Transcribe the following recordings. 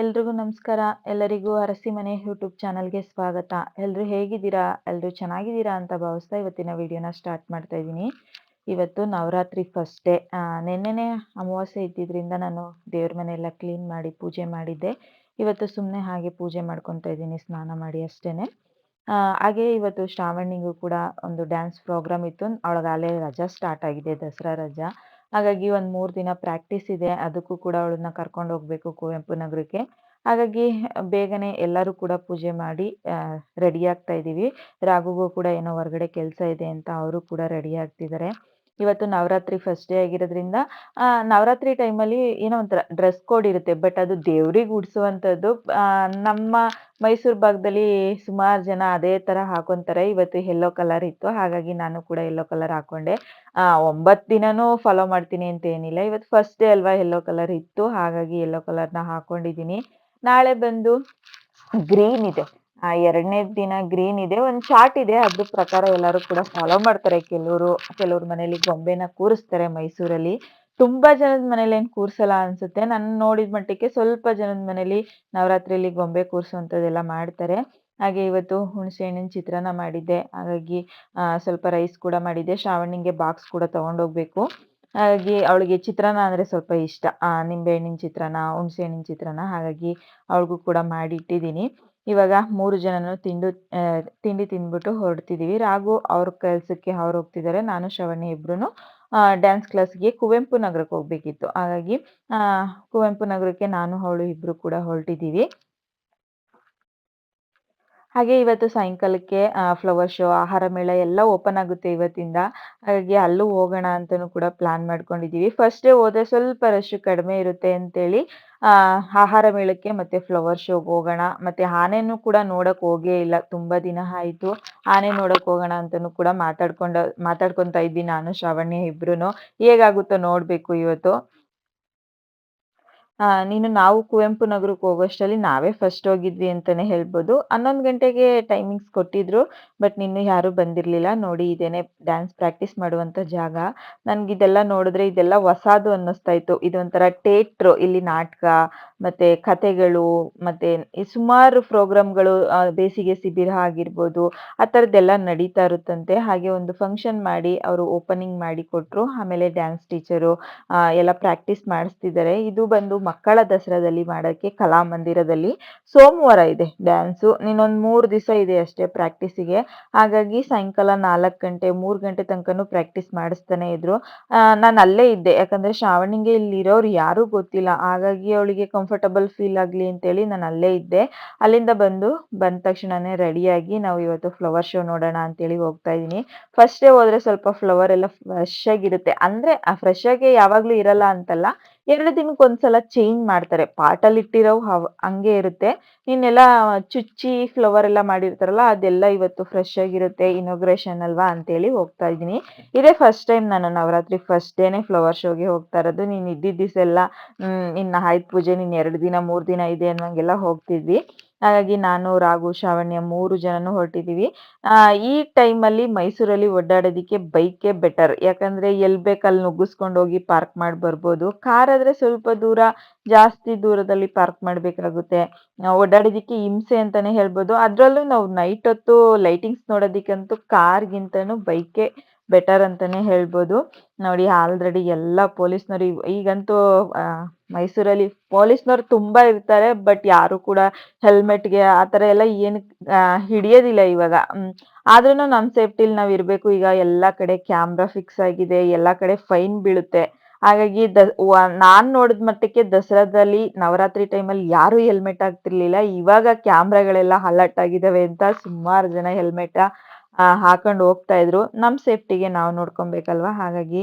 ಎಲ್ರಿಗೂ ನಮಸ್ಕಾರ. ಎಲ್ಲರಿಗೂ ಅರಸಿ ಮನೆ ಯೂಟ್ಯೂಬ್ ಚಾನಲ್ಗೆ ಸ್ವಾಗತ. ಎಲ್ಲರೂ ಹೇಗಿದ್ದೀರಾ? ಎಲ್ಲರೂ ಚೆನ್ನಾಗಿದ್ದೀರಾ ಅಂತ ಭಾವಿಸ್ತಾ ಇವತ್ತಿನ ವಿಡಿಯೋನ ಸ್ಟಾರ್ಟ್ ಮಾಡ್ತಾ ಇದ್ದೀನಿ. ಇವತ್ತು ನವರಾತ್ರಿ ಫಸ್ಟ್ ಡೇ ನಿನ್ನೆನೆ ಅಮಾವಾಸ್ಯೆ ಇದ್ದಿದ್ದರಿಂದ ನಾನು ದೇವ್ರ ಮನೆಯೆಲ್ಲ ಕ್ಲೀನ್ ಮಾಡಿ ಪೂಜೆ ಮಾಡಿದ್ದೆ. ಇವತ್ತು ಸುಮ್ಮನೆ ಹಾಗೆ ಪೂಜೆ ಮಾಡ್ಕೊತಾ ಇದ್ದೀನಿ, ಸ್ನಾನ ಮಾಡಿ ಅಷ್ಟೇ ಹಾಗೆ ಇವತ್ತು ಶ್ರಾವಣಿಗೂ ಕೂಡ ಒಂದು ಡ್ಯಾನ್ಸ್ ಪ್ರೋಗ್ರಾಮ್ ಇತ್ತು. ಅವಳಗಾಲೇ ರಜಾ ಸ್ಟಾರ್ಟ್ ಆಗಿದೆ, ದಸರಾ ರಜಾ. ಹಾಗಾಗಿ ಒಂದು ಮೂರು ದಿನ ಪ್ರಾಕ್ಟೀಸ್ ಇದೆ, ಅದಕ್ಕೂ ಕೂಡ ಅವಳನ್ನ ಕರ್ಕೊಂಡು ಹೋಗಬೇಕು ಕುವೆಂಪು ನಗರಕ್ಕೆ. ಹಾಗಾಗಿ ಬೇಗನೆ ಎಲ್ಲರೂ ಕೂಡ ಪೂಜೆ ಮಾಡಿ ರೆಡಿ ಆಗ್ತಾ ಇದ್ದೀವಿ ರಾಘುಗೂ ಕೂಡ ಏನೋ ಹೊರಗಡೆ ಕೆಲಸ ಇದೆ ಅಂತ ಅವರು ಕೂಡ ರೆಡಿ ಆಗ್ತಿದ್ದಾರೆ ಇವತ್ತು ನವರಾತ್ರಿ ಫಸ್ಟ್ ಡೇ ಆಗಿರೋದ್ರಿಂದ ನವರಾತ್ರಿ ಟೈಮಲ್ಲಿ ಏನೋ ಒಂಥರ ಡ್ರೆಸ್ ಕೋಡ್ ಇರುತ್ತೆ ಬಟ್ ಅದು ದೇವ್ರಿಗೆ ಉಡಿಸುವಂಥದ್ದು ನಮ್ಮ ಮೈಸೂರು ಭಾಗದಲ್ಲಿ ಸುಮಾರು ಜನ ಅದೇ ಥರ ಹಾಕೊತಾರೆ. ಇವತ್ತು ಯೆಲ್ಲೋ ಕಲರ್ ಇತ್ತು, ಹಾಗಾಗಿ ನಾನು ಕೂಡ ಯೆಲ್ಲೋ ಕಲರ್ ಹಾಕೊಂಡೆ. ಒಂಬತ್ತು ದಿನನೂ ಫಾಲೋ ಮಾಡ್ತೀನಿ ಅಂತ ಏನಿಲ್ಲ. ಇವತ್ತು ಫಸ್ಟ್ ಡೇ ಅಲ್ವಾ ಯೆಲ್ಲೋ ಕಲರ್ ಇತ್ತು, ಹಾಗಾಗಿ ಯೆಲ್ಲೋ ಕಲರ್ನ ಹಾಕೊಂಡಿದ್ದೀನಿ. ನಾಳೆ ಬಂದು ಗ್ರೀನ್ ಇದೆ. ಆ ಎರಡನೇ ದಿನ ಗ್ರೀನ್ ಇದೆ, ಒಂದು ಚಾರ್ಟ್ ಇದೆ. ಅದ್ರ ಪ್ರಕಾರ ಎಲ್ಲರೂ ಕೂಡ ಫಾಲೋ ಮಾಡ್ತಾರೆ. ಕೆಲವರು, ಕೆಲವ್ರ ಮನೇಲಿ ಗೊಂಬೆನ ಕೂರಿಸ್ತಾರೆ ಮೈಸೂರಲ್ಲಿ. ತುಂಬಾ ಜನದ ಮನೇಲಿ ಏನು ಕೂರ್ಸಲ್ಲ ಅನ್ಸುತ್ತೆ. ನಾನು ನೋಡಿದ ಮಟ್ಟಿಗೆ ಸ್ವಲ್ಪ ಜನದ ಮನೇಲಿ ನವರಾತ್ರಿಯಲ್ಲಿ ಗೊಂಬೆ ಕೂರಿಸುವಂಥದ್ದೆಲ್ಲ ಮಾಡ್ತಾರೆ. ಹಾಗೆ ಇವತ್ತು ಹುಣಸೆ ಹಣ್ಣಿನ ಚಿತ್ರಾನ್ನ ಮಾಡಿದ್ದೆ. ಹಾಗಾಗಿ ಸ್ವಲ್ಪ ರೈಸ್ ಕೂಡ ಮಾಡಿದ್ದೆ. ಶ್ರಾವಣಿಗೆ ಬಾಕ್ಸ್ ಕೂಡ ತೊಗೊಂಡೋಗ್ಬೇಕು. ಹಾಗಾಗಿ ಅವಳಿಗೆ ಚಿತ್ರಾನ್ನ ಅಂದರೆ ಸ್ವಲ್ಪ ಇಷ್ಟ. ನಿಂಬೆ ಹಣ್ಣಿನ ಚಿತ್ರಾನ್ನ, ಹುಣಸೆ ಹಣ್ಣಿನ ಚಿತ್ರಾನ್ನ ಹಾಗಾಗಿ ಅವಳಿಗೂ ಕೂಡ ಮಾಡಿ ಇಟ್ಟಿದ್ದೀನಿ. ಇವಾಗ ಮೂರು ಜನನು ತಿಂಡು ತಿಂಡಿ ತಿಂದ್ಬಿಟ್ಟು ಹೊರಡ್ತಿದ್ದೀವಿ ರಾಘು ಅವ್ರ ಕೆಲಸಕ್ಕೆ ಅವ್ರು ಹೋಗ್ತಿದ್ದಾರೆ, ನಾನು, ಶ್ರವಣಿ ಇಬ್ರು ಡ್ಯಾನ್ಸ್ ಕ್ಲಾಸ್ಗೆ ಕುವೆಂಪು ನಗರಕ್ಕೆ ಹೋಗ್ಬೇಕಿತ್ತು. ಹಾಗಾಗಿ ಕುವೆಂಪು ನಗರಕ್ಕೆ ನಾನು, ಅವಳು ಇಬ್ರು ಕೂಡ ಹೊರಟಿದ್ದೀವಿ ಹಾಗೆ ಇವತ್ತು ಸಾಯಂಕಾಲಕ್ಕೆ ಫ್ಲವರ್ ಶೋ ಆಹಾರ ಮೇಳ ಎಲ್ಲ ಓಪನ್ ಆಗುತ್ತೆ ಇವತ್ತಿಂದ. ಹಾಗಾಗಿ ಅಲ್ಲೂ ಹೋಗೋಣ ಅಂತಲೂ ಕೂಡ ಪ್ಲಾನ್ ಮಾಡ್ಕೊಂಡಿದ್ದೀವಿ ಫಸ್ಟ್ ಡೇ ಹೋದ್ರೆ ಸ್ವಲ್ಪ ರಶ್ ಕಡಿಮೆ ಇರುತ್ತೆ ಅಂತೇಳಿ ಆಹಾರ ಮೇಳಕ್ಕೆ ಮತ್ತೆ ಫ್ಲವರ್ ಶೋಗೆ ಹೋಗೋಣ. ಮತ್ತೆ ಆನೆನೂ ಕೂಡ ನೋಡಕ್ ಹೋಗೇ ಇಲ್ಲ. ತುಂಬಾ ದಿನ ಆಯ್ತು. ಆನೆ ನೋಡಕ್ ಹೋಗೋಣ ಅಂತಲೂ ಕೂಡ ಮಾತಾಡ್ಕೊಂಡ, ಮಾತಾಡ್ಕೊಂತ ಇದ್ದೀನಿ ನಾನು, ಶ್ರಾವಣ್ಯ ಇಬ್ರು ಹೇಗಾಗುತ್ತೋ ನೋಡ್ಬೇಕು ಇವತ್ತು. ನೀನು ನಾವು ಕುವೆಂಪು ನಗರಕ್ಕೆ ಹೋಗೋಷ್ಟರಲ್ಲಿ ನಾವೇ ಫಸ್ಟ್ ಹೋಗಿದ್ವಿ ಅಂತಾನೆ ಹೇಳ್ಬೋದು. ಹನ್ನೊಂದು ಗಂಟೆಗೆ ಟೈಮಿಂಗ್ಸ್ ಕೊಟ್ಟಿದ್ರು ಬಟ್ ನಿನ್ನೂ ಯಾರೂ ಬಂದಿರಲಿಲ್ಲ. ನೋಡಿ, ಇದೇನೆ ಡ್ಯಾನ್ಸ್ ಪ್ರಾಕ್ಟೀಸ್ ಮಾಡುವಂಥ ಜಾಗ. ಇದೆಲ್ಲ ನೋಡಿದ್ರೆ ಇದೆಲ್ಲ ಹೊಸಾದು ಅನ್ನಿಸ್ತಾ ಇತ್ತು. ಇದೊಂಥರ ಟೇಟ್ರು ಇಲ್ಲಿ ನಾಟಕ, ಮತ್ತೆ ಕಥೆಗಳು, ಮತ್ತೆ ಸುಮಾರು ಪ್ರೋಗ್ರಾಮ್ಗಳು ಬೇಸಿಗೆ ಶಿಬಿರ ಆಗಿರ್ಬೋದು, ಆ ಥರದ್ದೆಲ್ಲ ನಡೀತಾ ಇರುತ್ತಂತೆ. ಹಾಗೆ ಒಂದು ಫಂಕ್ಷನ್ ಮಾಡಿ, ಅವರು ಓಪನಿಂಗ್ ಮಾಡಿ ಕೊಟ್ಟರು ಆಮೇಲೆ ಡ್ಯಾನ್ಸ್ ಟೀಚರು ಎಲ್ಲ ಪ್ರಾಕ್ಟೀಸ್ ಮಾಡಿಸ್ತಿದ್ದಾರೆ. ಇದು ಬಂದು ಮಕ್ಕಳ ದಸರಾದಲ್ಲಿ ಮಾಡೋಕ್ಕೆ ಕಲಾಮಂದಿರದಲ್ಲಿ ಸೋಮವಾರ ಇದೆ ಡ್ಯಾನ್ಸು ನೀನೊಂದು ಮೂರು ದಿವಸ ಇದೆ ಅಷ್ಟೇ ಪ್ರಾಕ್ಟೀಸಿಗೆ ಹಾಗಾಗಿ ಸಾಯಂಕಾಲ ನಾಲ್ಕು ಗಂಟೆ, ಮೂರು ಗಂಟೆ ತನಕನೂ ಪ್ರಾಕ್ಟೀಸ್ ಮಾಡಿಸ್ತಾನೆ ಇದ್ರು. ನಾನು ಅಲ್ಲೇ ಇದ್ದೆ. ಯಾಕಂದರೆ ಶ್ರಾವಣಿಗೆ ಇಲ್ಲಿರೋರು ಯಾರೂ ಗೊತ್ತಿಲ್ಲ. ಹಾಗಾಗಿ ಅವಳಿಗೆ ಕಂಫರ್ಟಬಲ್ ಫೀಲ್ ಆಗಲಿ ಅಂತೇಳಿ ನಾನು ಅಲ್ಲೇ ಇದ್ದೆ. ಅಲ್ಲಿಂದ ಬಂದು ಬಂದ ತಕ್ಷಣನೇ ರೆಡಿಯಾಗಿ ನಾವು ಇವತ್ತು ಫ್ಲವರ್ ಶೋ ನೋಡೋಣ ಅಂತೇಳಿ ಹೋಗ್ತಾ ಇದ್ದೀನಿ. ಫಸ್ಟೇ ಹೋದರೆ ಸ್ವಲ್ಪ ಫ್ಲವರ್ ಎಲ್ಲ ಫ್ರೆಶ್ ಆಗಿರುತ್ತೆ. ಅಂದರೆ ಆ ಫ್ರೆಶ್ ಆಗಿ ಯಾವಾಗಲೂ ಇರಲ್ಲ ಅಂತಲ್ಲ. ಎರಡು ದಿನಕ್ಕೆ ಒಂದ್ಸಲ ಚೇಂಜ್ ಮಾಡ್ತಾರೆ. ಪಾಟಲ್ಲಿ ಇಟ್ಟಿರೋ ಹಂಗೆ ಇರುತ್ತೆ. ಇನ್ನೆಲ್ಲ ಚುಚ್ಚಿ ಫ್ಲವರ್ ಎಲ್ಲ ಮಾಡಿರ್ತಾರಲ್ಲ, ಅದೆಲ್ಲ ಇವತ್ತು ಫ್ರೆಶ್ ಆಗಿರುತ್ತೆ ಇನೋಗ್ರೇಷನ್ ಅಲ್ವಾ ಅಂತೇಳಿ ಹೋಗ್ತಾ ಇದ್ದೀನಿ. ಇದೇ ಫಸ್ಟ್ ಟೈಮ್ ನಾನು ನವರಾತ್ರಿ ಫಸ್ಟ್ ಡೇನೆ ಫ್ಲವರ್ ಶೋಗೆ ಹೋಗ್ತಾ ಇರೋದು. ನೀನು ಇದ್ದಿದ್ದ ದಿವಸ ಎಲ್ಲ ಇನ್ನು ಆಯ್ತು ಪೂಜೆ, ನೀನು ಎರಡು ದಿನ, ಮೂರು ದಿನ ಇದೆ ಅನ್ನೋಂಗೆಲ್ಲ ಹೋಗ್ತಿದ್ವಿ. ಹಾಗಾಗಿ ನಾನು, ರಾಘು, ಶ್ರಾವಣ್ಯ ಮೂರು ಜನನು ಹೊರಟಿದ್ದೀವಿ ಈ ಟೈಮಲ್ಲಿ ಮೈಸೂರಲ್ಲಿ ಓಡಾಡೋದಕ್ಕೆ ಬೈಕೇ ಬೆಟರ್. ಯಾಕಂದರೆ ಎಲ್ಲಿ ಬೇಕಲ್ಲಿ ನುಗ್ಗಿಸ್ಕೊಂಡು ಹೋಗಿ ಪಾರ್ಕ್ ಮಾಡಿ ಬರ್ಬೋದು. ಕಾರ್ ಆದರೆ ಸ್ವಲ್ಪ ದೂರ, ಜಾಸ್ತಿ ದೂರದಲ್ಲಿ ಪಾರ್ಕ್ ಮಾಡಬೇಕಾಗುತ್ತೆ. ಓಡಾಡೋದಕ್ಕೆ ಹಿಂಸೆ ಅಂತಲೇ ಹೇಳ್ಬೋದು. ಅದರಲ್ಲೂ ನಾವು ನೈಟ್ ಹೊತ್ತು ಲೈಟಿಂಗ್ಸ್ ನೋಡೋದಕ್ಕಂತೂ ಕಾರ್ಗಿಂತನೂ ಬೈಕೇ ಬೆಟರ್ ಅಂತಾನೆ ಹೇಳ್ಬೋದು. ನೋಡಿ ಆಲ್ರೆಡಿ ಎಲ್ಲ ಪೊಲೀಸ್ನವರು ಈಗಂತೂ ಮೈಸೂರಲ್ಲಿ ಪೊಲೀಸ್ನವ್ರು ತುಂಬ ಇರ್ತಾರೆ ಬಟ್ ಯಾರು ಕೂಡ ಹೆಲ್ಮೆಟ್ಗೆ ಆ ಥರ ಎಲ್ಲ ಏನು ಹಿಡಿಯೋದಿಲ್ಲ ಇವಾಗ. ಆದ್ರೂ ನಮ್ಮ ಸೇಫ್ಟಿಲಿ ನಾವು ಇರಬೇಕು. ಈಗ ಎಲ್ಲ ಕಡೆ ಕ್ಯಾಮ್ರಾ ಫಿಕ್ಸ್ ಆಗಿದೆ, ಎಲ್ಲ ಕಡೆ ಫೈನ್ ಬೀಳುತ್ತೆ. ಹಾಗಾಗಿ ದ ನಾನು ನೋಡಿದ ಮಟ್ಟಕ್ಕೆ ದಸರಾದಲ್ಲಿ ನವರಾತ್ರಿ ಟೈಮಲ್ಲಿ ಯಾರೂ ಹೆಲ್ಮೆಟ್ ಆಗ್ತಿರ್ಲಿಲ್ಲ ಇವಾಗ ಕ್ಯಾಮ್ರಾಗಳೆಲ್ಲ ಅಲರ್ಟ್ ಆಗಿದ್ದಾವೆ ಅಂತ ಸುಮಾರು ಜನ ಹೆಲ್ಮೆಟ್ ಹಾಕೊಂಡು ಹೋಗ್ತಾ ಇದ್ರು. ನಮ್ಮ ಸೇಫ್ಟಿಗೆ ನಾವು ನೋಡ್ಕೊಬೇಕಲ್ವಾ? ಹಾಗಾಗಿ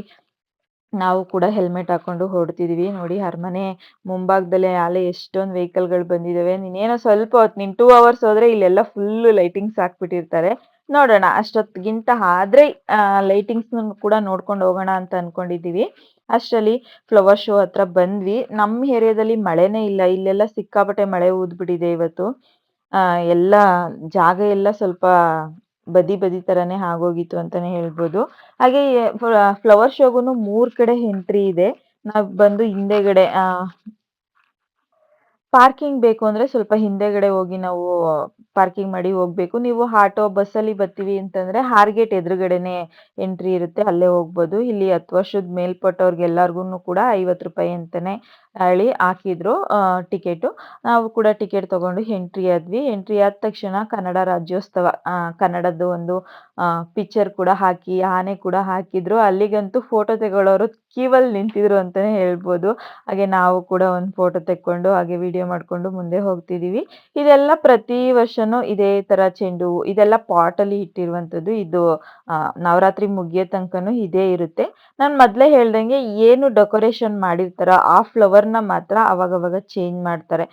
ನಾವು ಕೂಡ ಹೆಲ್ಮೆಟ್ ಹಾಕೊಂಡು ಹೊಡ್ತಿದೀವಿ ನೋಡಿ ಅರಮನೆ ಮುಂಭಾಗದಲ್ಲೇ ಅಲ್ಲೇ ಎಷ್ಟೊಂದು ವೆಹಿಕಲ್ಗಳು ಬಂದಿದ್ದಾವೆ ನೀನೇನೋ ಸ್ವಲ್ಪ ಹೊತ್ತು ನೀನು ಟೂ ಅವರ್ಸ್ ಹೋದ್ರೆ ಇಲ್ಲೆಲ್ಲ ಫುಲ್ಲು ಲೈಟಿಂಗ್ಸ್ ಹಾಕ್ಬಿಟ್ಟಿರ್ತಾರೆ. ನೋಡೋಣ ಅಷ್ಟೊತ್ತಿಗಿಂತ ಆದ್ರೆ ಲೈಟಿಂಗ್ಸ್ ಕೂಡ ನೋಡ್ಕೊಂಡು ಹೋಗೋಣ ಅಂತ ಅನ್ಕೊಂಡಿದ್ದೀವಿ ಅಷ್ಟರಲ್ಲಿ ಫ್ಲವರ್ ಶೋ ಹತ್ರ ಬಂದ್ವಿ. ನಮ್ಮ ಏರಿಯಾದಲ್ಲಿ ಮಳೆನೇ ಇಲ್ಲ. ಇಲ್ಲೆಲ್ಲ ಸಿಕ್ಕಾಪಟ್ಟೆ ಮಳೆ ಊದ್ಬಿಟ್ಟಿದೆ ಇವತ್ತು. ಎಲ್ಲ ಜಾಗ ಎಲ್ಲ ಸ್ವಲ್ಪ ಬದಿ ಬದಿ ತರನೇ ಆಗೋಗಿತ್ತು ಅಂತಾನೆ ಹೇಳ್ಬೋದು ಹಾಗೆ ಫ್ಲವರ್ ಶೋಗುನು ಮೂರ್ ಕಡೆ ಎಂಟ್ರಿ ಇದೆ ನಾವ್ ಬಂದು ಹಿಂದೆಗಡೆ ಆ ಪಾರ್ಕಿಂಗ್ ಬೇಕು ಅಂದ್ರೆ ಸ್ವಲ್ಪ ಹಿಂದೆಗಡೆ ಹೋಗಿ ನಾವು ಪಾರ್ಕಿಂಗ್ ಮಾಡಿ ಹೋಗ್ಬೇಕು. ನೀವು ಆಟೋ, ಬಸ್ಸಲ್ಲಿ ಬರ್ತೀವಿ ಅಂತಂದ್ರೆ ಹಾರ್‌ಗೇಟ್ ಎದುರುಗಡೆನೆ ಎಂಟ್ರಿ ಇರುತ್ತೆ. ಅಲ್ಲೇ ಹೋಗ್ಬೋದು. ಇಲ್ಲಿ 10 ವರ್ಷದ ಮೇಲ್ಪಟ್ಟವ್ರಿಗೆಲ್ಲಾರ್ಗು ಕೂಡ ₹50 ಅಂತಾನೆ ಹೇಳಿ ಹಾಕಿದ್ರು ಟಿಕೆಟು. ನಾವು ಕೂಡ ಟಿಕೆಟ್ ತಗೊಂಡು ಎಂಟ್ರಿ ಆದ್ವಿ. ಎಂಟ್ರಿ ಆದ ತಕ್ಷಣ ಕನ್ನಡ ರಾಜ್ಯೋತ್ಸವ ಕನ್ನಡದ್ದು ಒಂದು ಪಿಕ್ಚರ್ ಕೂಡ ಹಾಕಿ, ಆನೆ ಕೂಡ ಹಾಕಿದ್ರು. ಅಲ್ಲಿಗಂತೂ ಫೋಟೋ ತೆಗೊಳ್ಳೋರು ಕೀವಲ್ಲಿ ನಿಂತಿದ್ರು ಅಂತಾನೆ ಹೇಳ್ಬೋದು. ಹಾಗೆ ನಾವು ಕೂಡ ಒಂದು ಫೋಟೋ ತೆಕ್ಕೊಂಡು ಹಾಗೆ ವಿಡಿಯೋ ಮಾಡ್ಕೊಂಡು ಮುಂದೆ ಹೋಗ್ತಿದೀವಿ. ಇದೆಲ್ಲ ಪ್ರತಿ ವರ್ಷನೂ ಇದೇ ತರ ಚೆಂಡು ಇದೆಲ್ಲ ಪಾಟಲ್ಲಿ ಇಟ್ಟಿರುವಂತದ್ದು. ಇದು ನವರಾತ್ರಿ ಮುಗಿಯೋ ತನಕನೂ ಇದೇ ಇರುತ್ತೆ. ನಾನು ಮೊದಲೇ ಹೇಳ್ದಂಗೆ ಏನು ಡೆಕೋರೇಷನ್ ಮಾಡಿರ್ತಾರ ಆ ಫ್ಲವರ್‌ನ ಮಾತ್ರ ಅವಾಗವಾಗ ಚೇಂಜ್ ಮಾಡ್ತಾರೆ.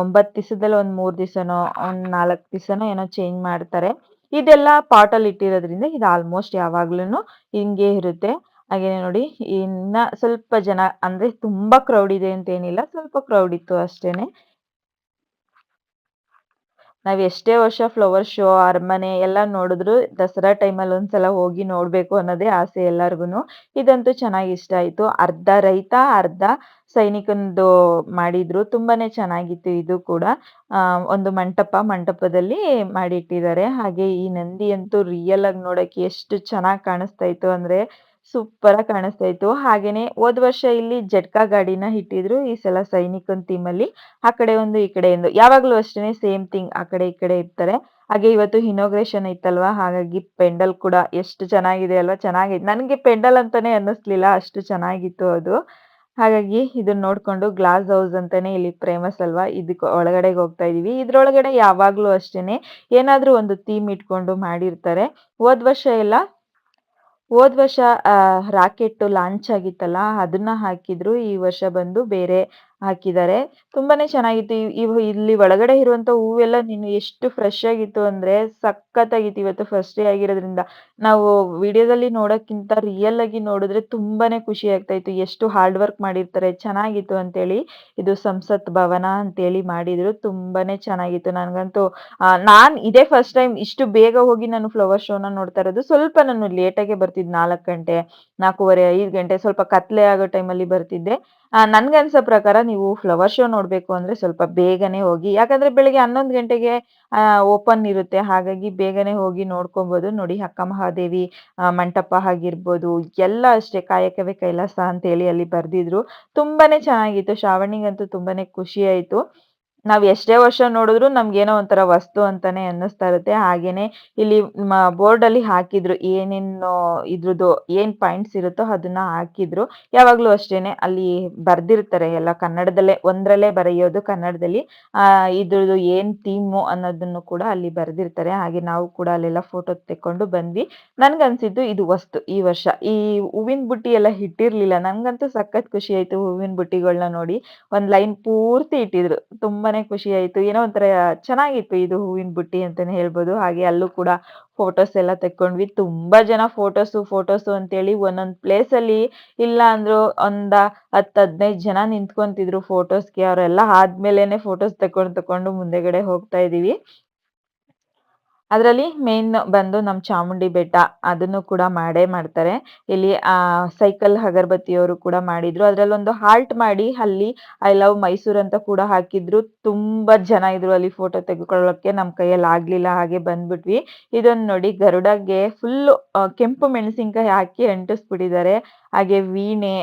ಒಂಬತ್ತು 9 ದಿವಸದಲ್ಲಿ ಒಂದು ಮೂರು ದಿವಸನೋ, ಒಂದು ನಾಲ್ಕು ದಿವಸನೋ ಏನೋ ಚೇಂಜ್ ಮಾಡ್ತಾರೆ. ಇದೆಲ್ಲ ಪಾಟಲ್ಲಿ ಇಟ್ಟಿರೋದ್ರಿಂದ ಇದು ಆಲ್ಮೋಸ್ಟ್ ಯಾವಾಗ್ಲೂ ಹಿಂಗೆ ಇರುತ್ತೆ. ಹಾಗೇನೆ ನೋಡಿ ಇನ್ನ ಸ್ವಲ್ಪ ಜನ ಅಂದ್ರೆ ತುಂಬಾ ಕ್ರೌಡ್ ಇದೆ ಅಂತ ಏನಿಲ್ಲ ಸ್ವಲ್ಪ ಕ್ರೌಡ್ ಇತ್ತು ಅಷ್ಟೇನೆ. ನಾವ್ ಎಷ್ಟೇ ವರ್ಷ ಫ್ಲವರ್ ಶೋ, ಅರಮನೆ ಎಲ್ಲ ನೋಡಿದ್ರು ದಸರಾ ಟೈಮಲ್ಲಿ ಒಂದ್ಸಲ ಹೋಗಿ ನೋಡ್ಬೇಕು ಅನ್ನೋದೇ ಆಸೆ ಎಲ್ಲರಿಗೂ ಇದಂತೂ ಚೆನ್ನಾಗಿ ಇಷ್ಟ ಆಯ್ತು. ಅರ್ಧ ರೈತ, ಅರ್ಧ ಸೈನಿಕನದು ಮಾಡಿದ್ರು. ತುಂಬಾನೇ ಚೆನ್ನಾಗಿತ್ತು ಇದು ಕೂಡ. ಒಂದು ಮಂಟಪ, ಮಂಟಪದಲ್ಲಿ ಮಾಡಿಟ್ಟಿದ್ದಾರೆ. ಹಾಗೆ ಈ ನಂದಿ ಅಂತೂ ರಿಯಲ್ ಆಗಿ ನೋಡಕ್ಕೆ ಎಷ್ಟು ಚೆನ್ನಾಗಿ ಕಾಣಿಸ್ತಾ ಇತ್ತು ಅಂದ್ರೆ ಸೂಪರಾಗಿ ಕಾಣಿಸ್ತಾ ಇತ್ತು. ಹಾಗೇನೆ ಹೋದ್ ವರ್ಷ ಇಲ್ಲಿ ಜಟ್ಕಾ ಗಾಡಿನ ಇಟ್ಟಿದ್ರು. ಈ ಸಲ ಸೈನಿಕನ್ ಅಲ್ಲಿ ಆ ಕಡೆ ಒಂದು, ಈ ಕಡೆ ಒಂದು ಯಾವಾಗ್ಲೂ ಅಷ್ಟೇನೆ ಸೇಮ್ ಥಿಂಗ್ ಆ ಕಡೆ, ಈ ಕಡೆ ಇರ್ತಾರೆ. ಹಾಗೆ ಇವತ್ತು ಇನೋಗ್ರೇಷನ್ ಐತಲ್ವಾ ಹಾಗಾಗಿ ಪೆಂಡಲ್ ಕೂಡ ಎಷ್ಟು ಚೆನ್ನಾಗಿದೆ ಅಲ್ವಾ? ಚೆನ್ನಾಗಿದೆ. ನನಗೆ ಪೆಂಡಲ್ ಅಂತಾನೆ ಅನ್ನಿಸ್ಲಿಲ್ಲ ಅಷ್ಟು ಚೆನ್ನಾಗಿತ್ತು ಅದು. ಹಾಗಾಗಿ ಇದನ್ನ ನೋಡ್ಕೊಂಡು ಗ್ಲಾಸ್ ಹೌಸ್ ಅಂತಾನೆ ಇಲ್ಲಿ ಫೇಮಸ್ ಅಲ್ವಾ? ಇದಕ್ಕೆ ಒಳಗಡೆಗೆ ಹೋಗ್ತಾ ಇದೀವಿ. ಇದ್ರೊಳಗಡೆ ಯಾವಾಗ್ಲೂ ಅಷ್ಟೇನೆ ಏನಾದ್ರೂ ಒಂದು ಥೀಮ್ ಇಟ್ಕೊಂಡು ಮಾಡಿರ್ತಾರೆ. ಹೋದ್ ವರ್ಷ ಎಲ್ಲ ಹೋದ್ ವರ್ಷ ರಾಕೆಟ್ಟು ರಾಕೆಟ್ ಲಾಂಚ್ ಆಗಿತ್ತಲ್ಲ ಅದನ್ನ ಹಾಕಿದ್ರು. ಈ ವರ್ಷ ಬಂದು ಬೇರೆ ಹಾಕಿದ್ದಾರೆ. ತುಂಬಾನೇ ಚೆನ್ನಾಗಿತ್ತು. ಇಲ್ಲಿ ಒಳಗಡೆ ಇರುವಂತ ಹೂವೆಲ್ಲ ನೀನು ಎಷ್ಟು ಫ್ರೆಶ್ ಆಗಿತ್ತು ಅಂದ್ರೆ ಸಖತ್ತಾಗಿತ್ತು. ಇವತ್ತು ಫಸ್ಟ್ ಡೇ ಆಗಿರೋದ್ರಿಂದ ನಾವು ವಿಡಿಯೋದಲ್ಲಿ ನೋಡೋಕ್ಕಿಂತ ರಿಯಲ್ ಆಗಿ ನೋಡಿದ್ರೆ ತುಂಬಾನೇ ಖುಷಿ ಆಗ್ತಾ ಇತ್ತು. ಎಷ್ಟು ಹಾರ್ಡ್ ವರ್ಕ್ ಮಾಡಿರ್ತಾರೆ ಚೆನ್ನಾಗಿತ್ತು ಅಂತೇಳಿ. ಇದು ಸಂಸತ್ ಭವನ ಅಂತೇಳಿ ಮಾಡಿದ್ರು. ತುಂಬಾನೇ ಚೆನ್ನಾಗಿತ್ತು. ನನಗಂತೂ ಆ ನಾನ್ ಇದೇ ಫಸ್ಟ್ ಟೈಮ್ ಇಷ್ಟು ಬೇಗ ಹೋಗಿ ನಾನು ಫ್ಲವರ್ ಶೋನ ನೋಡ್ತಾ ಇರೋದು. ಸ್ವಲ್ಪ ನಾನು ಲೇಟಾಗೆ ಬರ್ತಿದ್ದೆ 4 ಗಂಟೆ, 4:30, 5 ಗಂಟೆ ಸ್ವಲ್ಪ ಕತ್ಲೆ ಆಗೋ ಟೈಮಲ್ಲಿ ಬರ್ತಿದ್ದೆ. ನನ್ಗನ್ಸೋ ಪ್ರಕಾರ ನೀವು ಫ್ಲವರ್ ಶೋ ನೋಡ್ಬೇಕು ಅಂದ್ರೆ ಸ್ವಲ್ಪ ಬೇಗನೆ ಹೋಗಿ. ಯಾಕಂದ್ರೆ ಬೆಳಿಗ್ಗೆ 11 ಗಂಟೆಗೆ ಓಪನ್ ಇರುತ್ತೆ. ಹಾಗಾಗಿ ಬೇಗನೆ ಹೋಗಿ ನೋಡ್ಕೊಬೋದು. ನೋಡಿ ಅಕ್ಕ ಮಹಾದೇವಿ ಮಂಟಪ ಆಗಿರ್ಬೋದು, ಎಲ್ಲ ಅಷ್ಟೇ ಕಾಯಕವೇ ಕೈಲಾಸ ಅಂತೇಳಿ ಅಲ್ಲಿ ಬರ್ದಿದ್ರು. ತುಂಬಾನೇ ಚೆನ್ನಾಗಿತ್ತು. ಶ್ರಾವಣಿಗಂತೂ ತುಂಬಾನೇ ಖುಷಿ ಆಯ್ತು. ನಾವ್ ಎಷ್ಟೇ ವರ್ಷ ನೋಡಿದ್ರು ನಮ್ಗೇನೋ ಒಂಥರ ವಸ್ತು ಅಂತಾನೆ ಅನ್ನಿಸ್ತಾ ಇರುತ್ತೆ. ಹಾಗೇನೆ ಇಲ್ಲಿ ಬೋರ್ಡ್ ಅಲ್ಲಿ ಹಾಕಿದ್ರು. ಏನೇನು ಇದ್ರದ್ದು, ಏನ್ ಪಾಯಿಂಟ್ಸ್ ಇರುತ್ತೋ ಅದನ್ನ ಹಾಕಿದ್ರು. ಯಾವಾಗ್ಲೂ ಅಷ್ಟೇನೆ ಅಲ್ಲಿ ಬರ್ದಿರ್ತಾರೆ ಎಲ್ಲ ಕನ್ನಡದಲ್ಲೇ, ಒಂದ್ರಲ್ಲೇ ಬರೆಯೋದು ಕನ್ನಡದಲ್ಲಿ. ಆ, ಇದ್ರದ್ದು ಏನ್ ಥೀಮು ಅನ್ನೋದನ್ನು ಕೂಡ ಅಲ್ಲಿ ಬರ್ದಿರ್ತಾರೆ. ಹಾಗೆ ನಾವು ಕೂಡ ಅಲ್ಲೆಲ್ಲ ಫೋಟೋ ತೆಕ್ಕೊಂಡು ಬಂದ್ವಿ. ನನ್ಗನ್ಸಿದ್ದು ಇದು ವಸ್ತು ಈ ವರ್ಷ. ಈ ಹೂವಿನ ಬುಟ್ಟಿ ಎಲ್ಲ ಇಟ್ಟಿರ್ಲಿಲ್ಲ. ನಂಗಂತೂ ಸಖತ್ ಖುಷಿ ಆಯ್ತು ಹೂವಿನ ಬುಟ್ಟಿಗಳನ್ನ ನೋಡಿ. ಒಂದ್ ಲೈನ್ ಪೂರ್ತಿ ಇಟ್ಟಿದ್ರು. ತುಂಬಾನೇ ಖುಷಿ ಆಯಿತು ಏನೋ ಒಂಥರ ಚೆನ್ನಾಗಿತ್ತು ಇದು ಹೂವಿನ ಬುಟ್ಟಿ ಅಂತಾನೆ ಹೇಳ್ಬೋದು. ಹಾಗೆ ಅಲ್ಲೂ ಕೂಡ ಫೋಟೋಸ್ ಎಲ್ಲ ತೆಕ್ಕೊಂಡ್ವಿ. ತುಂಬಾ ಜನ ಫೋಟೋಸು, ಫೋಟೋಸು ಅಂತೇಳಿ ಒಂದೊಂದು ಪ್ಲೇಸಲ್ಲಿ ಇಲ್ಲ ಅಂದ್ರು ಒಂದ 10, 15 ಜನ ನಿಂತ್ಕೊಂತಿದ್ರು ಫೋಟೋಸ್‌ಗೆ. ಅವರೆಲ್ಲ ಆದ್ಮೇಲೆನೆ ಫೋಟೋಸ್ ತಕೊಂಡು, ತಕೊಂಡು ಮುಂದೆಗಡೆ ಹೋಗ್ತಾ ಇದೀವಿ. ಅದ್ರಲ್ಲಿ ಮೇನ್ ಬಂದು ನಮ್ಮ ಚಾಮುಂಡಿ ಬೆಟ್ಟ. ಅದನ್ನು ಕೂಡ ಮಾಡೇ ಮಾಡ್ತಾರೆ. ಇಲ್ಲಿ, ಆ, ಸೈಕಲ್ ಅಗರಬತ್ತಿಯವರು ಕೂಡ ಮಾಡಿದ್ರು. ಅದರಲ್ಲೊಂದು ಹಾಲ್ಟ್ ಮಾಡಿ ಅಲ್ಲಿ ಐ ಲವ್ ಮೈಸೂರ್ ಅಂತ ಕೂಡ ಹಾಕಿದ್ರು. ತುಂಬಾ ಜನ ಇದ್ರು ಅಲ್ಲಿ ಫೋಟೋ ತೆಗೆದುಕೊಳ್ಳೋಕೆ. ನಮ್ಮ ಕೈಯಲ್ಲಿ ಆಗ್ಲಿಲ್ಲ ಹಾಗೆ ಬಂದ್ಬಿಟ್ವಿ. ಇದೊಂದು ನೋಡಿ ಗರುಡಗೆ ಫುಲ್ಲು ಕೆಂಪು ಮೆಣಸಿನಕಾಯಿ ಹಾಕಿ ಅಂಟಿಸ್ಬಿಟ್ಟಿದ್ದಾರೆ. ಹಾಗೆ ವೀಣೆ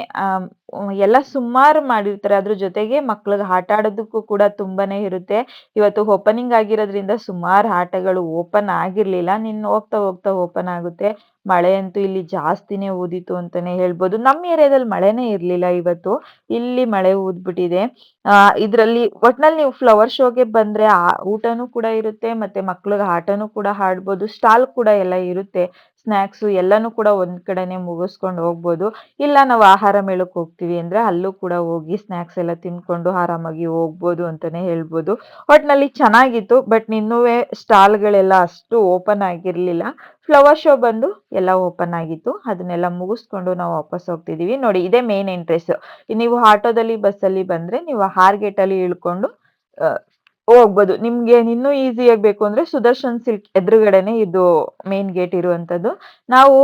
ಎಲ್ಲ ಸುಮಾರು ಮಾಡಿರ್ತಾರೆ. ಅದ್ರ ಜೊತೆಗೆ ಮಕ್ಳಿಗೆ ಆಟ ಆಡೋದಕ್ಕೂ ಕೂಡ ತುಂಬಾನೇ ಇರುತ್ತೆ. ಇವತ್ತು ಓಪನಿಂಗ್ ಆಗಿರೋದ್ರಿಂದ ಸುಮಾರು ಆಟಗಳು ಓಪನ್ ಆಗಿರ್ಲಿಲ್ಲ. ನಿನ್ ಹೋಗ್ತಾ, ಹೋಗ್ತಾ ಓಪನ್ ಆಗುತ್ತೆ. ಮಳೆ ಅಂತೂ ಇಲ್ಲಿ ಜಾಸ್ತಿನೇ ಊದಿತು ಅಂತಾನೆ ಹೇಳ್ಬೋದು. ನಮ್ ಏರಿಯಾದಲ್ಲಿ ಮಳೆನೇ ಇರ್ಲಿಲ್ಲ ಇವತ್ತು. ಇಲ್ಲಿ ಮಳೆ ಊದ್ಬಿಟ್ಟಿದೆ. ಆ ಇದ್ರಲ್ಲಿ ಒಟ್ನಲ್ಲಿ ನೀವು ಫ್ಲವರ್ ಶೋಗೆ ಬಂದ್ರೆ ಆ ಊಟನೂ ಕೂಡ ಇರುತ್ತೆ. ಮತ್ತೆ ಮಕ್ಳಿಗೆ ಆಟನೂ ಕೂಡ ಆಡ್ಬೋದು. ಸ್ಟಾಲ್ ಕೂಡ ಎಲ್ಲ ಇರುತ್ತೆ. ಸ್ನಾಕ್ಸು ಎಲ್ಲಾನು ಕೂಡ ಒಂದ್ ಕಡೆನೆ ಮುಗಿಸ್ಕೊಂಡು ಹೋಗ್ಬೋದು. ಇಲ್ಲ ನಾವು ಆಹಾರ ಮೇಳಕ್ಕೆ ಹೋಗ್ತೀವಿ ಅಂದ್ರೆ ಅಲ್ಲೂ ಕೂಡ ಹೋಗಿ ಸ್ನಾಕ್ಸ್ ಎಲ್ಲ ತಿನ್ಕೊಂಡು ಆರಾಮಾಗಿ ಹೋಗ್ಬೋದು ಅಂತಾನೆ ಹೇಳ್ಬೋದು. ಒಟ್ನಲ್ಲಿ ಚೆನ್ನಾಗಿತ್ತು. ಬಟ್ ಇನ್ನುವೆ ಸ್ಟಾಲ್‌ಗಳೆಲ್ಲ ಅಷ್ಟು ಓಪನ್ ಆಗಿರ್ಲಿಲ್ಲ. ಫ್ಲವರ್ ಶೋ ಬಂದು ಎಲ್ಲ ಓಪನ್ ಆಗಿತ್ತು. ಅದನ್ನೆಲ್ಲ ಮುಗಿಸ್ಕೊಂಡು ನಾವು ವಾಪಸ್ ಹೋಗ್ತಿದೀವಿ. ನೋಡಿ ಇದೇ ಮೇನ್ ಎಂಟ್ರೆಸ್ ನೀವು ಆಟೋದಲ್ಲಿ, ಬಸ್ಸಲ್ಲಿ ಬಂದ್ರೆ ನೀವು ಹಾರ್‌ಗೇಟಲ್ಲಿ ಇಳ್ಕೊಂಡು ಆಹ್, ಹೋಗ್ಬೋದು. ನಿಮ್ಗೆ ಇನ್ನೂ ಈಸಿಯಾಗಿ ಆಗ್ಬೇಕು ಅಂದ್ರೆ ಸುದರ್ಶನ್ ಸಿಲ್ಕ್ ಎದುರುಗಡೆನೆ ಇದು ಮೇನ್ ಗೇಟ್ ಇರುವಂತದ್ದು. ನಾವು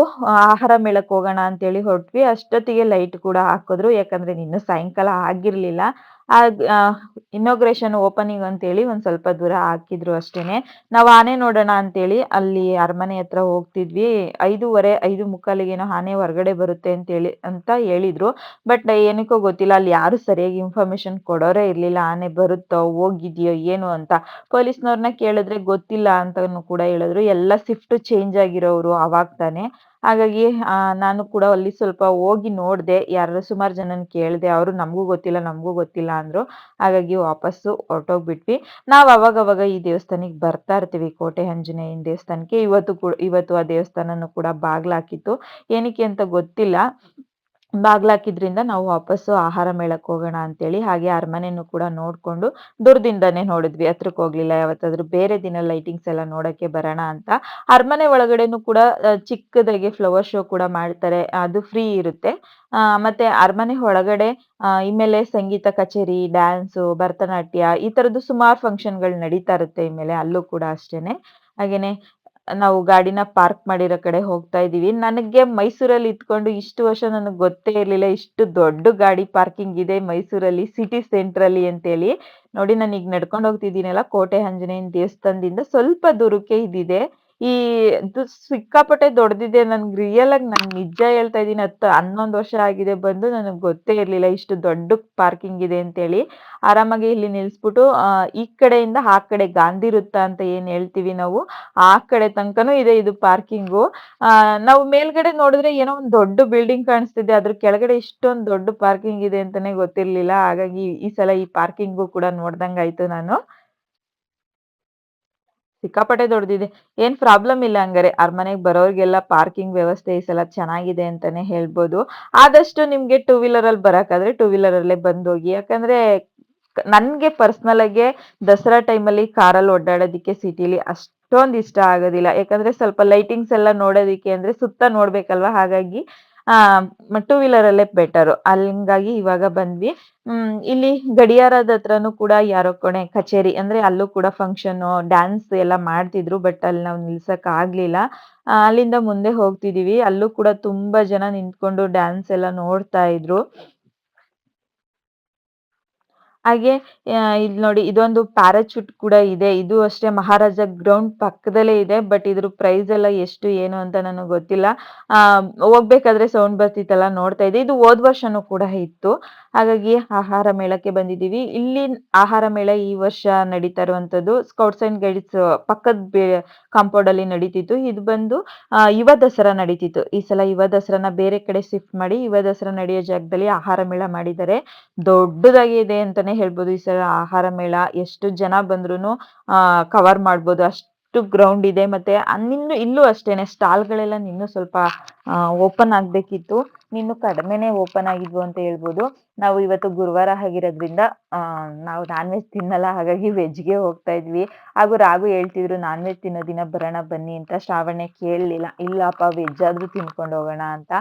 ಆಹಾರ ಮೇಳಕ್ಕೆ ಹೋಗೋಣ ಅಂತೇಳಿ ಹೊರಟ್ವಿ. ಅಷ್ಟೊತ್ತಿಗೆ ಲೈಟ್ ಕೂಡ ಹಾಕಿದ್ರು. ಯಾಕಂದ್ರೆ ಇನ್ನು ಸಾಯಂಕಾಲ ಆಗಿರ್ಲಿಲ್ಲ. ಆಗ್ ಇನೋಗ್ರೇಷನ್ ಓಪನಿಂಗ್ ಅಂತೇಳಿ ಒಂದ್ ಸ್ವಲ್ಪ ದೂರ ಹಾಕಿದ್ರು ಅಷ್ಟೇನೆ. ನಾವ್ ಆನೆ ನೋಡೋಣ ಅಂತೇಳಿ ಅಲ್ಲಿ ಅರಮನೆ ಹತ್ರ ಹೋಗ್ತಿದ್ವಿ. ಐದೂವರೆ, ಐದು ಮುಕ್ಕಾಲಿಗೇನೋ ಆನೆ ಹೊರಗಡೆ ಬರುತ್ತೆ ಅಂತೇಳಿ ಅಂತ ಹೇಳಿದ್ರು. ಬಟ್ ಏನಕ್ಕೋ ಗೊತ್ತಿಲ್ಲ, ಅಲ್ಲಿ ಯಾರು ಸರಿಯಾಗಿ ಇನ್ಫಾರ್ಮೇಶನ್ ಕೊಡೋರೇ ಇರ್ಲಿಲ್ಲ. ಆನೆ ಬರುತ್ತೋ, ಹೋಗಿದ್ಯೋ, ಏನು ಅಂತ. ಪೊಲೀಸ್ನವ್ರನ್ನ ಕೇಳಿದ್ರೆ ಗೊತ್ತಿಲ್ಲ ಅಂತಾನು ಕೂಡ ಹೇಳಿದ್ರು. ಎಲ್ಲ ಶಿಫ್ಟ್ ಚೇಂಜ್ ಆಗಿರೋರು ಅವಾಗ ತಾನೆ ಹಾಗಾಗಿ ನಾನು ಕೂಡ ಅಲ್ಲಿ ಸ್ವಲ್ಪ ಹೋಗಿ ನೋಡ್ದೆ ಯಾರು ಸುಮಾರು ಜನನ ಕೇಳಿದೆ, ಅವರು ನಮಗೂ ಗೊತ್ತಿಲ್ಲ ನಮಗೂ ಗೊತ್ತಿಲ್ಲ ಅಂದ್ರು. ಹಾಗಾಗಿ ವಾಪಸ್ಸು ಹೊರಟೋಗ್ಬಿಟ್ವಿ. ನಾವು ಅವಾಗವಾಗ ಈ ದೇವಸ್ಥಾನಕ್ಕೆ ಬರ್ತಾ ಇರ್ತೀವಿ, ಕೋಟೆ ಆಂಜನೇಯನ ದೇವಸ್ಥಾನಕ್ಕೆ. ಇವತ್ತು ಇವತ್ತು ಆ ದೇವಸ್ಥಾನನೂ ಕೂಡ ಬಾಗ್ಲಾಕಿತ್ತು. ಏನಕ್ಕೆ ಅಂತ ಗೊತ್ತಿಲ್ಲ. ಬಾಗ್ಲಾಕಿದ್ರಿಂದ ನಾವು ವಾಪಸ್ಸು ಆಹಾರ ಮೇಳಕ್ಕೆ ಹೋಗೋಣ ಅಂತೇಳಿ, ಹಾಗೆ ಅರಮನೆನೂ ಕೂಡ ನೋಡ್ಕೊಂಡು ದೂರದಿಂದನೇ ನೋಡಿದ್ವಿ. ಹತ್ರಕ್ಕೆ ಹೋಗ್ಲಿಲ್ಲ, ಯಾವತ್ತಾದ್ರೂ ಬೇರೆ ದಿನ ಲೈಟಿಂಗ್ಸ್ ಎಲ್ಲ ನೋಡಕ್ಕೆ ಬರೋಣ ಅಂತ. ಅರಮನೆ ಒಳಗಡೆನೂ ಕೂಡ ಚಿಕ್ಕದಾಗಿ ಫ್ಲವರ್ ಶೋ ಕೂಡ ಮಾಡ್ತಾರೆ. ಅದು ಫ್ರೀ ಇರುತ್ತೆ. ಮತ್ತೆ ಅರಮನೆ ಒಳಗಡೆ ಇಮೇಲೆ ಸಂಗೀತ ಕಚೇರಿ ಡ್ಯಾನ್ಸು ಭರತನಾಟ್ಯ ಈ ತರದ್ದು ಸುಮಾರು ಫಂಕ್ಷನ್ಗಳು ನಡೀತಾ ಇರುತ್ತೆ ಇಮೇಲೆ ಅಲ್ಲೂ ಕೂಡ ಅಷ್ಟೇನೆ. ಹಾಗೇನೆ ನಾವು ಗಾಡಿನ ಪಾರ್ಕ್ ಮಾಡಿರೋ ಕಡೆ ಹೋಗ್ತಾ ಇದ್ದೀವಿ. ನನಗೆ ಮೈಸೂರಲ್ಲಿ ಇದ್ಕೊಂಡು ಇಷ್ಟು ವರ್ಷ ನನಗೆ ಗೊತ್ತೇ ಇರಲಿಲ್ಲ ಇಷ್ಟು ದೊಡ್ಡ ಗಾಡಿ ಪಾರ್ಕಿಂಗ್ ಇದೆ ಮೈಸೂರಲ್ಲಿ ಸಿಟಿ ಸೆಂಟ್ರಲ್ಲಿ ಅಂತೇಳಿ. ನೋಡಿ ನಾನು ಈಗ ನಡ್ಕೊಂಡು ಹೋಗ್ತಿದ್ದೀನಲ್ಲ ಕೋಟೆ ಆಂಜನೇಯನ ದೇವಸ್ಥಾನದಿಂದ ಸ್ವಲ್ಪ ದೂರಕ್ಕೆ ಇದಿದೆ. ಈ ಇದು ಸಿಕ್ಕಾಪಟ್ಟೆ ದೊಡ್ಡದಿದೆ. ನನ್ಗೆ ರಿಯಲ್ ಆಗಿ ನಾನು ನಿಜ ಹೇಳ್ತಾ ಇದ್ದೀನಿ. ಹತ್ತು, ಹನ್ನೊಂದು ವರ್ಷ ಆಗಿದೆ ಬಂದು ನನಗೆ ಗೊತ್ತೇ ಇರಲಿಲ್ಲ ಇಷ್ಟು ದೊಡ್ಡ ಪಾರ್ಕಿಂಗ್ ಇದೆ ಅಂತೇಳಿ. ಆರಾಮಾಗಿ ಇಲ್ಲಿ ನಿಲ್ಲಿಸ್ಬಿಟ್ಟು ಈ ಕಡೆಯಿಂದ ಆ ಕಡೆ ಗಾಂಧಿ ವೃತ್ತ ಅಂತ ಏನು ಹೇಳ್ತೀವಿ ನಾವು, ಆ ಕಡೆ ತನಕನೂ ಇದೆ ಇದು ಪಾರ್ಕಿಂಗು ನಾವು ಮೇಲ್ಗಡೆ ನೋಡಿದ್ರೆ ಏನೋ ಒಂದು ದೊಡ್ಡ ಬಿಲ್ಡಿಂಗ್ ಕಾಣಿಸ್ತಿದೆ. ಅದ್ರ ಕೆಳಗಡೆ ಇಷ್ಟೊಂದು ದೊಡ್ಡ ಪಾರ್ಕಿಂಗ್ ಇದೆ ಅಂತಾನೆ ಗೊತ್ತಿರಲಿಲ್ಲ. ಹಾಗಾಗಿ ಈ ಸಲ ಈ ಪಾರ್ಕಿಂಗು ಕೂಡ ನೋಡ್ದಂಗಾಯ್ತು ನಾನು. ಸಿಕ್ಕಾಪಟ್ಟೆ ದೊಡ್ಡದಿದೆ ಏನ್ ಪ್ರಾಬ್ಲಮ್ ಇಲ್ಲ ಹಂಗಾರೆ. ಅರಮನೆಗೆ ಬರೋರಿಗೆಲ್ಲ ಪಾರ್ಕಿಂಗ್ ವ್ಯವಸ್ಥೆ ಈ ಸಲ ಚೆನ್ನಾಗಿದೆ ಅಂತಾನೆ ಹೇಳ್ಬೋದು. ಆದಷ್ಟು ನಿಮ್ಗೆ ಟೂ ವೀಲರ್ ಅಲ್ಲಿ ಬರಕಾದ್ರೆ ಟೂ ವೀಲರ್ ಅಲ್ಲೇ ಬಂದೋಗಿ. ಯಾಕಂದ್ರೆ ನನ್ಗೆ ಪರ್ಸನಲ್ ಆಗಿ ದಸರಾ ಟೈಮಲ್ಲಿ ಕಾರಲ್ಲಿ ಓಡಾಡೋದಿಕ್ಕೆ ಸಿಟಿಲಿ ಅಷ್ಟೊಂದು ಇಷ್ಟ ಆಗೋದಿಲ್ಲ. ಯಾಕಂದ್ರೆ ಸ್ವಲ್ಪ ಲೈಟಿಂಗ್ಸ್ ಎಲ್ಲ ನೋಡೋದಿಕ್ಕೆ ಅಂದ್ರೆ ಸುತ್ತ ನೋಡ್ಬೇಕಲ್ವಾ? ಹಾಗಾಗಿ ಟೂ ವೀಲರ್ ಅಲ್ಲೇ ಬೆಟರ್ ಹಂಗಾಗಿ ಇವಾಗ ಬಂದ್ವಿ. ಹ್ಮ್, ಇಲ್ಲಿ ಗಡಿಯಾರದ ಹತ್ರನೂ ಕೂಡ ಯಾರೋ ಕೊನೆ ಕಚೇರಿ, ಅಂದ್ರೆ ಅಲ್ಲೂ ಕೂಡ ಫಂಕ್ಷನ್ ಡ್ಯಾನ್ಸ್ ಎಲ್ಲ ಮಾಡ್ತಿದ್ರು ಬಟ್ ಅಲ್ಲಿ ನಾವು ನಿಲ್ಸಕ್ ಆಗ್ಲಿಲ್ಲ. ಅಲ್ಲಿಂದ ಮುಂದೆ ಹೋಗ್ತಿದೀವಿ. ಅಲ್ಲೂ ಕೂಡ ತುಂಬಾ ಜನ ನಿಂತ್ಕೊಂಡು ಡ್ಯಾನ್ಸ್ ಎಲ್ಲ ನೋಡ್ತಾ ಇದ್ರು. ಹಾಗೆ ಇಲ್ಲಿ ನೋಡಿ ಇದೊಂದು ಪ್ಯಾರಾಚೂಟ್ ಕೂಡ ಇದೆ. ಇದು ಅಷ್ಟೇ ಮಹಾರಾಜ ಗ್ರೌಂಡ್ ಪಕ್ಕದಲ್ಲೇ ಇದೆ ಬಟ್ ಇದ್ರ ಪ್ರೈಸ್ ಎಲ್ಲ ಎಷ್ಟು, ಏನು ಅಂತ ನನಗೆ ಗೊತ್ತಿಲ್ಲ. ಹೋಗ್ಬೇಕಾದ್ರೆ ಸೌಂಡ್ ಬರ್ತಿತ್ತಲ್ಲ, ನೋಡ್ತಾ ಇದ್ದೆ. ಇದು ಹೋದ್ ವರ್ಷನೂ ಕೂಡ ಇತ್ತು. ಹಾಗಾಗಿ ಆಹಾರ ಮೇಳಕ್ಕೆ ಬಂದಿದ್ದೀವಿ. ಇಲ್ಲಿ ಆಹಾರ ಮೇಳ ಈ ವರ್ಷ ನಡೀತಾ ಇರುವಂತದ್ದು ಸ್ಕೌಟ್ಸ್ ಅಂಡ್ ಗೈಡ್ಸ್ ಪಕ್ಕದ ಕಾಂಪೌಂಡ್ ಅಲ್ಲಿ ನಡೀತಿತ್ತು. ಇದು ಬಂದು ಯುವ ದಸರಾ ನಡೀತಿತ್ತು. ಈ ಸಲ ಯುವ ದಸರಾನ ಬೇರೆ ಕಡೆ ಶಿಫ್ಟ್ ಮಾಡಿ, ಯುವ ದಸರಾ ನಡೆಯೋ ಜಾಗದಲ್ಲಿ ಆಹಾರ ಮೇಳ ಮಾಡಿದ್ದಾರೆ. ದೊಡ್ಡದಾಗಿ ಇದೆ ಅಂತಾನೆ ಹೇಳ್ಬೋದು, ಈ ಸಲ ಆಹಾರ ಮೇಳ ಎಷ್ಟು ಜನ ಬಂದ್ರು ಕವರ್ ಮಾಡ್ಬೋದು. ಅಷ್ಟು ಗ್ರೌಂಡ್ ಇದೆ ಮತ್ತೆ ನಿನ್ನ ಇಲ್ಲೂ ಅಷ್ಟೇನೆ, ಸ್ಟಾಲ್ಗಳೆಲ್ಲ ನಿನ್ನ ಸ್ವಲ್ಪ ಓಪನ್ ಆಗ್ಬೇಕಿತ್ತು. ನಿನ್ನು ಕಡಿಮೆನೆ ಓಪನ್ ಆಗಿದ್ವು ಅಂತ ಹೇಳ್ಬೋದು. ನಾವು ಇವತ್ತು ಗುರುವಾರ ಆಗಿರೋದ್ರಿಂದ ನಾವು ನಾನ್ ವೆಜ್ ತಿನ್ನಲ್ಲ, ಹಾಗಾಗಿ ವೆಜ್ಗೆ ಹೋಗ್ತಾ ಇದ್ವಿ. ಹಾಗೂ ರಾಗು ಹೇಳ್ತಿದ್ರು ನಾನ್ ವೆಜ್ ತಿನ್ನೋ ದಿನ ಬರೋಣ, ಬನ್ನಿ ಅಂತ. ಶ್ರಾವಣ ಕೇಳಲಿಲ್ಲ. ಇಲ್ಲಪ್ಪ ವೆಜ್ ಆದ್ರೂ ತಿನ್ಕೊಂಡು ಹೋಗೋಣ ಅಂತ.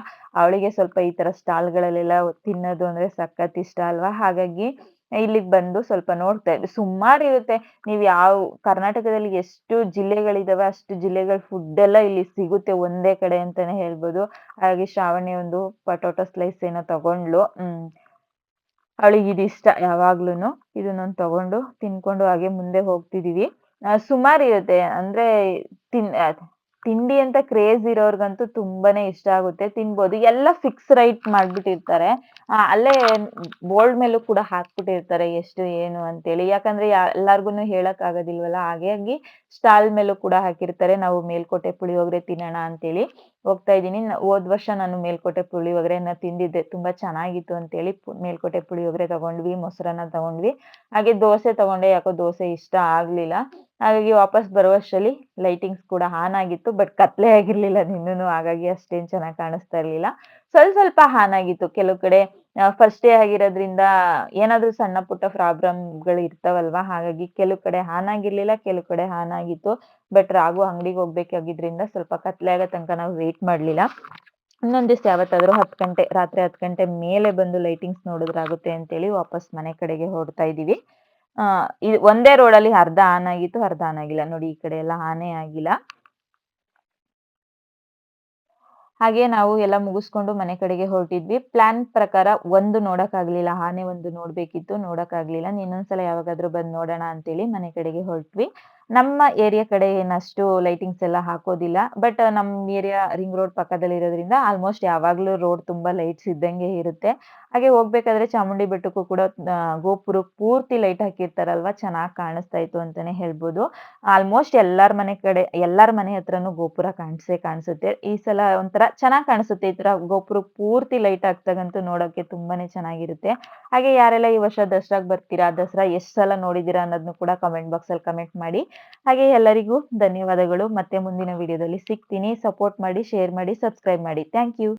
ಅವಳಿಗೆ ಸ್ವಲ್ಪ ಈ ತರ ಸ್ಟಾಲ್ಗಳಲ್ಲೆಲ್ಲ ತಿನ್ನೋದು ಅಂದ್ರೆ ಸಖತ್ ಇಷ್ಟ ಅಲ್ವಾ? ಹಾಗಾಗಿ ಇಲ್ಲಿಗೆ ಬಂದು ಸ್ವಲ್ಪ ನೋಡ್ತಾ ಇದ್ದೆ. ಸುಮಾರು ಇರುತ್ತೆ. ನೀವು ಯಾವ ಕರ್ನಾಟಕದಲ್ಲಿ ಎಷ್ಟು ಜಿಲ್ಲೆಗಳಿದಾವೆ, ಅಷ್ಟು ಜಿಲ್ಲೆಗಳ ಫುಡ್ ಎಲ್ಲ ಇಲ್ಲಿ ಸಿಗುತ್ತೆ ಒಂದೇ ಕಡೆ ಅಂತಾನೆ ಹೇಳ್ಬೋದು. ಹಾಗೆ ಶ್ರಾವಣಿ ಒಂದು ಪಟೋಟೊ ಸ್ಲೈಸ್ ಏನೋ ತಗೊಂಡ್ಲು ಹ್ಮ್. ಅವಳಿಗೆ ಇದು ಇಷ್ಟ ಯಾವಾಗ್ಲೂನು. ಇದನ್ನೊಂದು ತಗೊಂಡು ತಿನ್ಕೊಂಡು ಹಾಗೆ ಮುಂದೆ ಹೋಗ್ತಿದೀವಿ. ಸುಮಾರು ಇರುತ್ತೆ. ಅಂದ್ರೆ ತಿನ್ ತಿಂಡಿ ಅಂತ ಕ್ರೇಜ್ ಇರೋರ್ಗಂತೂ ತುಂಬಾನೇ ಇಷ್ಟ ಆಗುತ್ತೆ. ತಿನ್ಬೋದು. ಎಲ್ಲ ಫಿಕ್ಸ್ ರೈಟ್ ಮಾಡ್ಬಿಟ್ಟಿರ್ತಾರೆ. ಅಲ್ಲೇ ಬೋರ್ಡ್ ಮೇಲೂ ಕೂಡ ಹಾಕ್ಬಿಟ್ಟಿರ್ತಾರೆ ಎಷ್ಟು ಏನು ಅಂತೇಳಿ. ಯಾಕಂದ್ರೆ ಎಲ್ಲಾರ್ಗುನು ಹೇಳಕ್ ಆಗೋದಿಲ್ವಲ್ಲ? ಹಾಗಾಗಿ ಸ್ಟಾಲ್ ಮೇಲೂ ಕೂಡ ಹಾಕಿರ್ತಾರೆ. ನಾವು ಮೇಲ್ಕೋಟೆ ಪುಳಿಯೋಗರೆ ತಿನ್ನೋಣ ಅಂತೇಳಿ ಹೋಗ್ತಾ ಇದ್ದೀನಿ. ಹೋದ್ ವರ್ಷ ನಾನು ಮೇಲ್ಕೋಟೆ ಪುಳಿಯೋಗರೆನ ತಿಂದಿದ್ದೆ. ತುಂಬಾ ಚೆನ್ನಾಗಿತ್ತು ಅಂತೇಳಿ ಮೇಲ್ಕೋಟೆ ಪುಳಿಯೋಗರೆ ತಗೊಂಡ್ವಿ, ಮೊಸರನ್ನ ತಗೊಂಡ್ವಿ. ಹಾಗೆ ದೋಸೆ ತಗೊಂಡೆ. ಯಾಕೋ ದೋಸೆ ಇಷ್ಟ ಆಗ್ಲಿಲ್ಲ. ಹಾಗಾಗಿ ವಾಪಸ್ ಬರುವಷ್ಟರಲ್ಲಿ ಲೈಟಿಂಗ್ಸ್ ಕೂಡ ಹಾನ್ ಆಗಿತ್ತು ಬಟ್ ಕತ್ಲೆ ಆಗಿರ್ಲಿಲ್ಲ ನಿನ್ನೂ ಹಾಗಾಗಿ ಅಷ್ಟೇನ್ ಚೆನ್ನಾಗಿ ಕಾಣಿಸ್ತಾ ಇರ್ಲಿಲ್ಲ. ಸ್ವಲ್ಪ ಸ್ವಲ್ಪ ಹಾನ್ ಆಗಿತ್ತು. ಕೆಲವು ಕಡೆ ಫಸ್ಟ್ ಡೇ ಆಗಿರೋದ್ರಿಂದ ಏನಾದ್ರೂ ಸಣ್ಣ ಪುಟ್ಟ ಪ್ರಾಬ್ಲಮ್ಗಳು ಇರ್ತಾವಲ್ವಾ? ಹಾಗಾಗಿ ಕೆಲವು ಕಡೆ ಹಾನ್ ಆಗಿರ್ಲಿಲ್ಲ, ಕೆಲವು ಕಡೆ ಹಾನ್ ಆಗಿತ್ತು. ಬಟ್ ರಾಗು ಅಂಗಡಿಗೆ ಹೋಗ್ಬೇಕಾಗಿದ್ರಿಂದ ಸ್ವಲ್ಪ ಕತ್ಲೆ ಆಗೋ ತನಕ ನಾವು ವೇಟ್ ಮಾಡ್ಲಿಲ್ಲ. ಇನ್ನೊಂದ್ ದಿವಸ ಯಾವತ್ತಾದ್ರೂ ಹತ್ತು ಗಂಟೆ, ರಾತ್ರಿ ಹತ್ತು ಗಂಟೆ ಮೇಲೆ ಬಂದು ಲೈಟಿಂಗ್ಸ್ ನೋಡಿದ್ರಾಗುತ್ತೆ ಅಂತೇಳಿ ವಾಪಸ್ ಮನೆ ಕಡೆಗೆ ಹೊರಡ್ತಾ ಇದೀವಿ. ಆ ಒಂದೇ ರೋಡಲ್ಲಿ ಅರ್ಧ ಆನ್ ಆಗಿತ್ತು, ಅರ್ಧ ಆನ್ ಆಗಿಲ್ಲ. ನೋಡಿ, ಈ ಕಡೆ ಎಲ್ಲ ಆನೆ ಆಗಿಲ್ಲ. ಹಾಗೆ ನಾವು ಎಲ್ಲ ಮುಗಿಸ್ಕೊಂಡು ಮನೆ ಕಡೆಗೆ ಹೊರಟಿದ್ವಿ. ಪ್ಲಾನ್ ಪ್ರಕಾರ ಒಂದು ನೋಡಕ್ಕಾಗ್ಲಿಲ್ಲ ಆನೆ ಒಂದು ನೋಡ್ಬೇಕಿತ್ತು ನೋಡಕ್ಕಾಗ್ಲಿಲ್ಲ ಇನ್ನೊಂದ್ಸಲ ಯಾವಾಗಾದ್ರೂ ಬಂದ್ ನೋಡೋಣ ಅಂತೇಳಿ ಮನೆ ಕಡೆಗೆ ಹೊರಟ್ವಿ. ನಮ್ಮ ಏರಿಯಾ ಕಡೆ ಏನಷ್ಟು ಲೈಟಿಂಗ್ಸ್ ಎಲ್ಲ ಹಾಕೋದಿಲ್ಲ ಬಟ್ ನಮ್ಮ ಏರಿಯಾ ರಿಂಗ್ ರೋಡ್ ಪಕ್ಕದಲ್ಲಿ ಇರೋದ್ರಿಂದ ಆಲ್ಮೋಸ್ಟ್ ಯಾವಾಗ್ಲೂ ರೋಡ್ ತುಂಬಾ ಲೈಟ್ಸ್ ಇದ್ದಂಗೆ ಇರುತ್ತೆ. ಹಾಗೆ ಹೋಗ್ಬೇಕಾದ್ರೆ ಚಾಮುಂಡಿ ಬೆಟ್ಟಕ್ಕೂ ಕೂಡ ಗೋಪುರ ಪೂರ್ತಿ ಲೈಟ್ ಹಾಕಿರ್ತಾರಲ್ವಾ? ಚೆನ್ನಾಗಿ ಕಾಣಿಸ್ತಾ ಇತ್ತು ಅಂತಾನೆ ಹೇಳ್ಬೋದು. ಆಲ್ಮೋಸ್ಟ್ ಎಲ್ಲರ ಮನೆ ಕಡೆ, ಎಲ್ಲರ ಮನೆ ಹತ್ರನೂ ಗೋಪುರ ಕಾಣಿಸೇ ಕಾಣಿಸುತ್ತೆ. ಈ ಸಲ ಒಂಥರ ಚೆನ್ನಾಗಿ ಕಾಣಿಸುತ್ತೆ. ಈ ತರ ಗೋಪುರ ಪೂರ್ತಿ ಲೈಟ್ ಹಾಕ್ತಾಗಂತೂ ನೋಡೋಕೆ ತುಂಬಾನೇ ಚೆನ್ನಾಗಿರುತ್ತೆ. ಹಾಗೆ ಯಾರೆಲ್ಲ ಈ ವರ್ಷ ದಸರಾಗ್ ಬರ್ತೀರಾ, ದಸರಾ ಎಷ್ಟ್ ಸಲ ನೋಡಿದೀರಾ ಅನ್ನೋದನ್ನು ಕೂಡ ಕಮೆಂಟ್ ಬಾಕ್ಸ್ ಅಲ್ಲಿ ಕಮೆಂಟ್ ಮಾಡಿ. ಹಾಗೆ ಎಲ್ಲರಿಗೂ ಧನ್ಯವಾದಗಳು. ಮತ್ತೆ ಮುಂದಿನ ವಿಡಿಯೋದಲ್ಲಿ ಸಿಗ್ತೀನಿ. ಸಪೋರ್ಟ್ ಮಾಡಿ ಶೇರ್ ಮಾಡಿ ಸಬ್ಸ್ಕ್ರೈಬ್ ಮಾಡಿ. Thank you